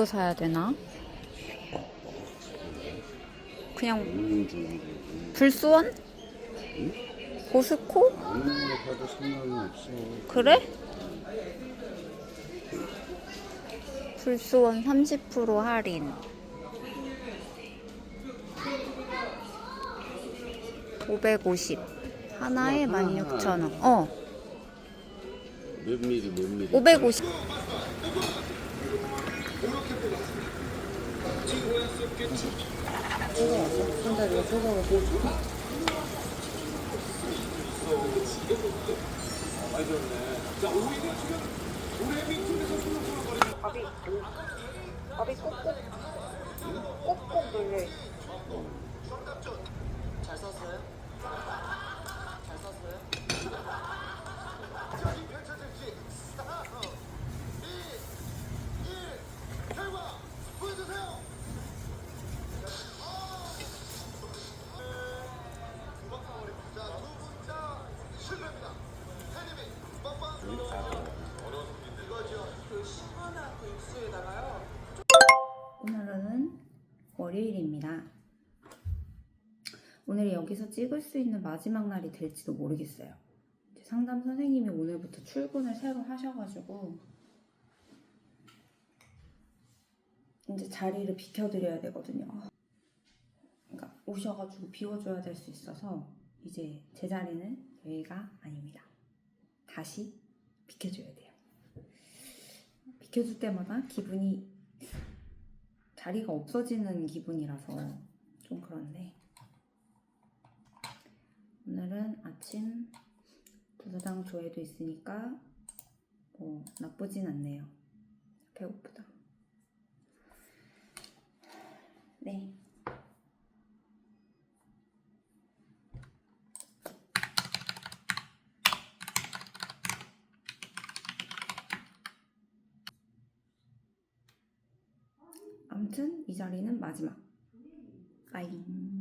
뭘로 사야 되나? 그냥 불수원? 보스코? 그래? 불수원 30% 할인. 550. 하나에 하나, 16,000원. 어, 몇 미리 몇 미리. 550. 밥이 밥이 꼭꼭 꼭꼭 월요일입니다. 오늘 여기서 찍을 수 있는 마지막 날이 될지도 모르겠어요. 상담 선생님이 오늘부터 출근을 새로 하셔가지고 이제 자리를 비켜드려야 되거든요. 그러니까 오셔가지고 비워줘야 될 수 있어서 이제 제 자리는 여기가 아닙니다. 다시 비켜줘야 돼요. 비켜줄 때마다 기분이 자리가 없어지는 기분이라서 좀 그런데 오늘은 아침 부사장 조회도 있으니까 뭐 나쁘진 않네요. 배고프다. 네. 아무튼 이 자리는 마지막. 빠잉.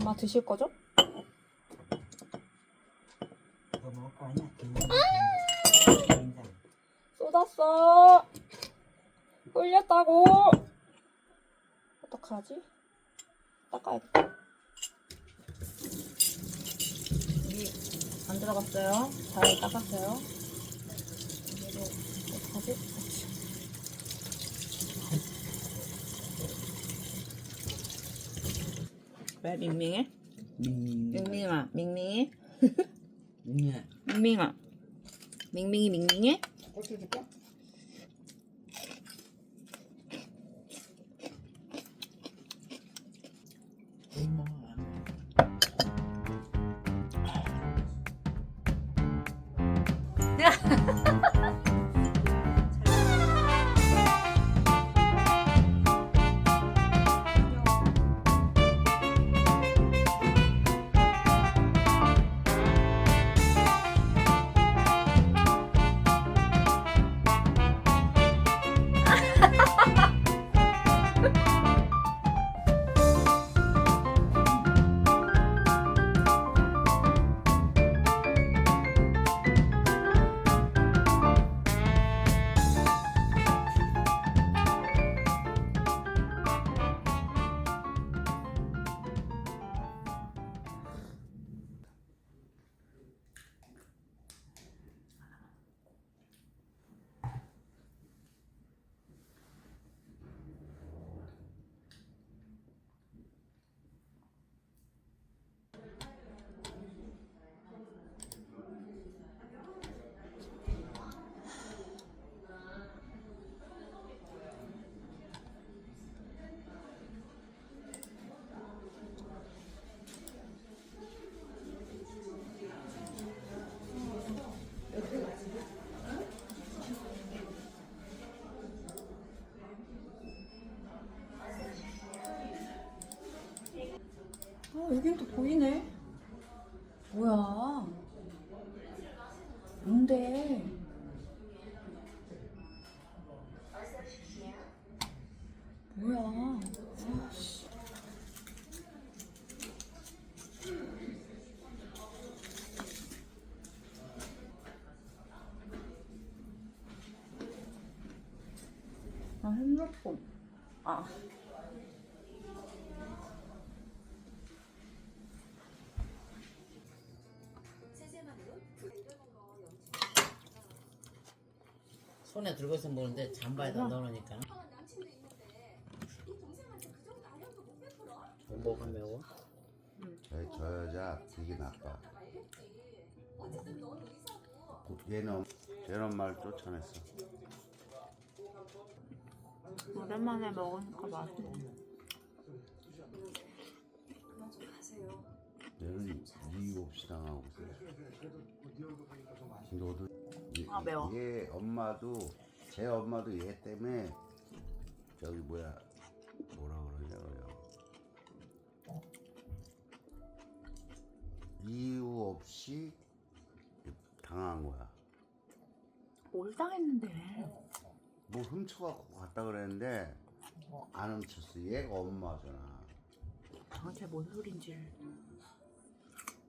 엄마 드실 거죠? 너 먹을 거 아니야? 된장. 쏟았어. 흘렸다고. 어떡하지? 닦아야겠다. 여기 안 들어갔어요. 잘 닦았어요. 얘도 어떡하지? 그치. 왜 밍밍해? 밍. 밍밍아, 밍밍해? 밍이야. 밍밍아. 밍밍이 밍밍해? 고추 줄까? 아, 핸드폰. 아. 손에 들고 있어 먹는데 잠바에다 넣어놓으니까. 뭐가 매워? 저, 저 여자 되게 나빠. 얘는 얘는 말 쫓아냈어. 오랜만에 먹으니까 맛있네. 얘는 이유 없이 당하고 있어. 너도 얘, 아, 매워. 얘 엄마도 제 엄마도 얘 때문에 저기 뭐야 뭐라 그러냐 그래요. 이유 없이 당한 거야. 뭘 당했는데? 뭐 훔쳐갖고 갔다 그랬는데 안 훔쳤어. 얘가 엄마잖아. 도대체 뭔 소린지.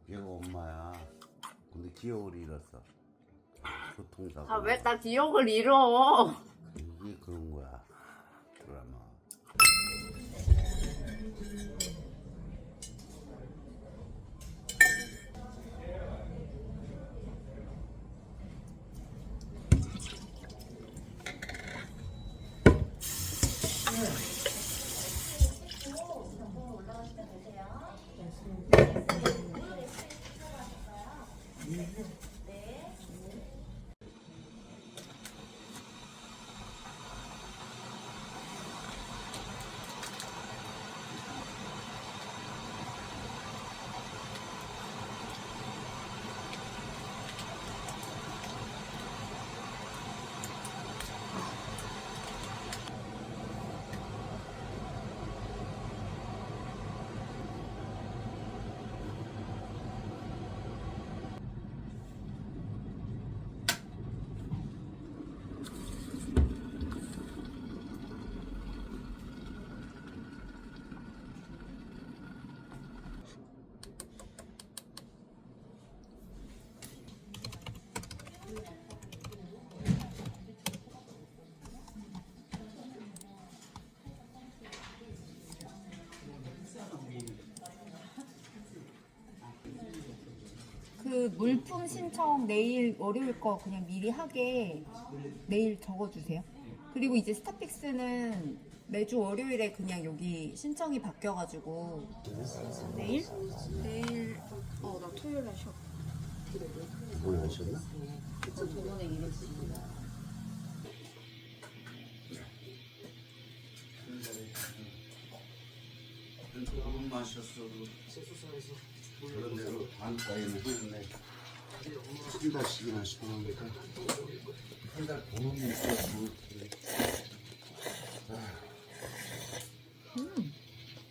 얘가 엄마야. 근데 기억을 잃었어. 교통사고. 아, 왜 나 기억을 잃어? 이게 그런 거야. 드라마. 그 물품 신청 내일 월요일 거 그냥 미리 하게 내일 적어주세요. 그리고 이제 스타픽스는 매주 월요일에 그냥 여기 신청이 바뀌어가지고 내일? 내일 어 나 토요일에 쉬어. 뭐 하셨나? 저번에 이랬지. 조금 마셨어도 그런 대로 반가에는 했네 한 달씩이나 쉬니까 한달 돈은 있어 뭐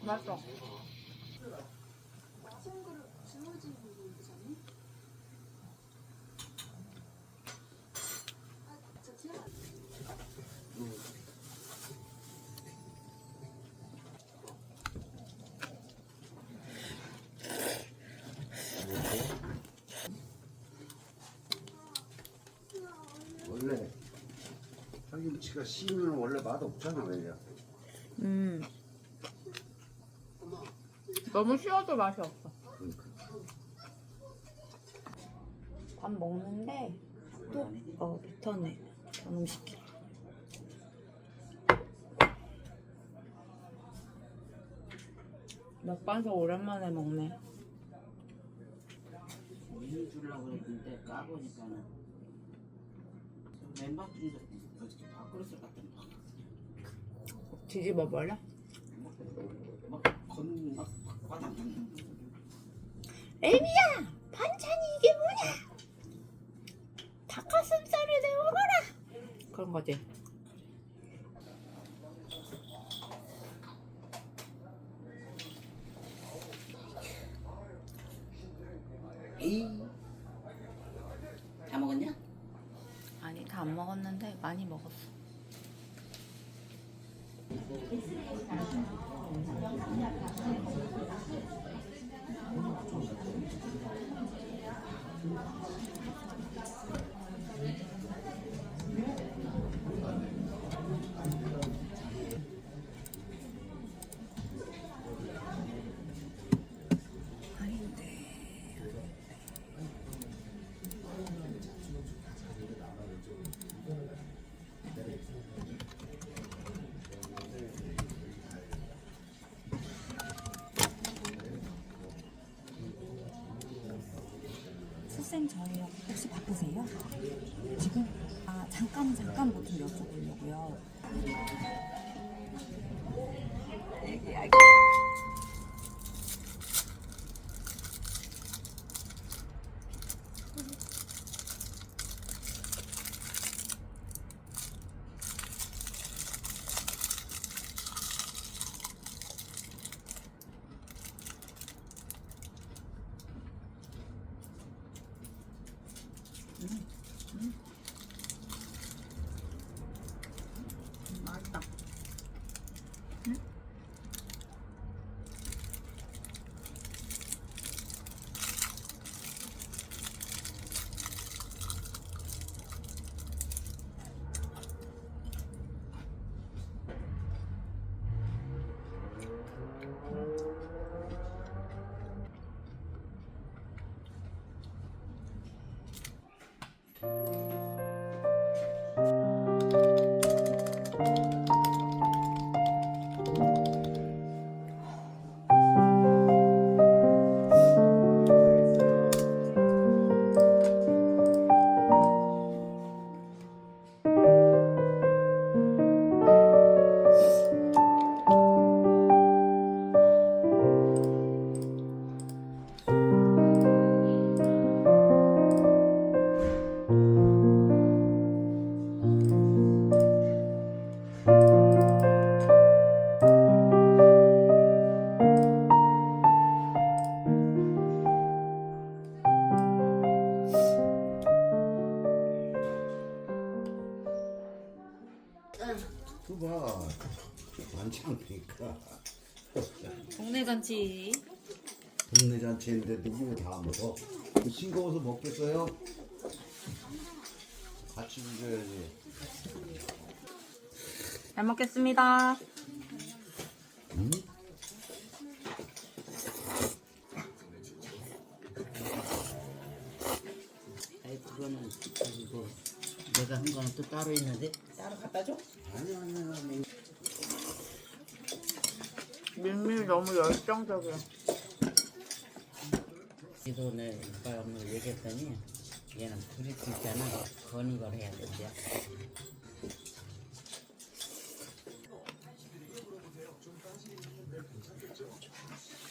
맞아. 원래 파김치가 씨면 원래 맛 없잖아 왜냐 음. 너무 쉬워도 맛이 없어. 밥 먹는데 또 어, 뱉어내. 저놈 시키. 맥반석 오랜만에 먹네. 우유 주려고 그랬는데 까보니까는 중에서 어떻게 밥그릇을 갖다 뒤집어 버려? 막건막 과당 애미야! 반찬이 이게 뭐냐? 닭가슴살을 내어가라! 그런 거지. 에이 다 먹었냐? 아니, 다 안 먹었는데 많이 먹었어. 선생님 저희 혹시 바쁘세요? 지금? 아 잠깐 잠깐 뭐좀 여쭤보려고요. 맛있다. 잔치인데 누구 다 먹어 싱거워서 먹겠어요? 같이 드셔야지 잘 먹겠습니다. 응? 그리고 내가 한 거는 또 따로 있는데 따로 갖다 줘? 아니야 아니야 밀밀 너무 열정적이야. 지도 내 이빨 없는 거 얘기했더니 얘는 불이 있잖아 건이걸 해야 된대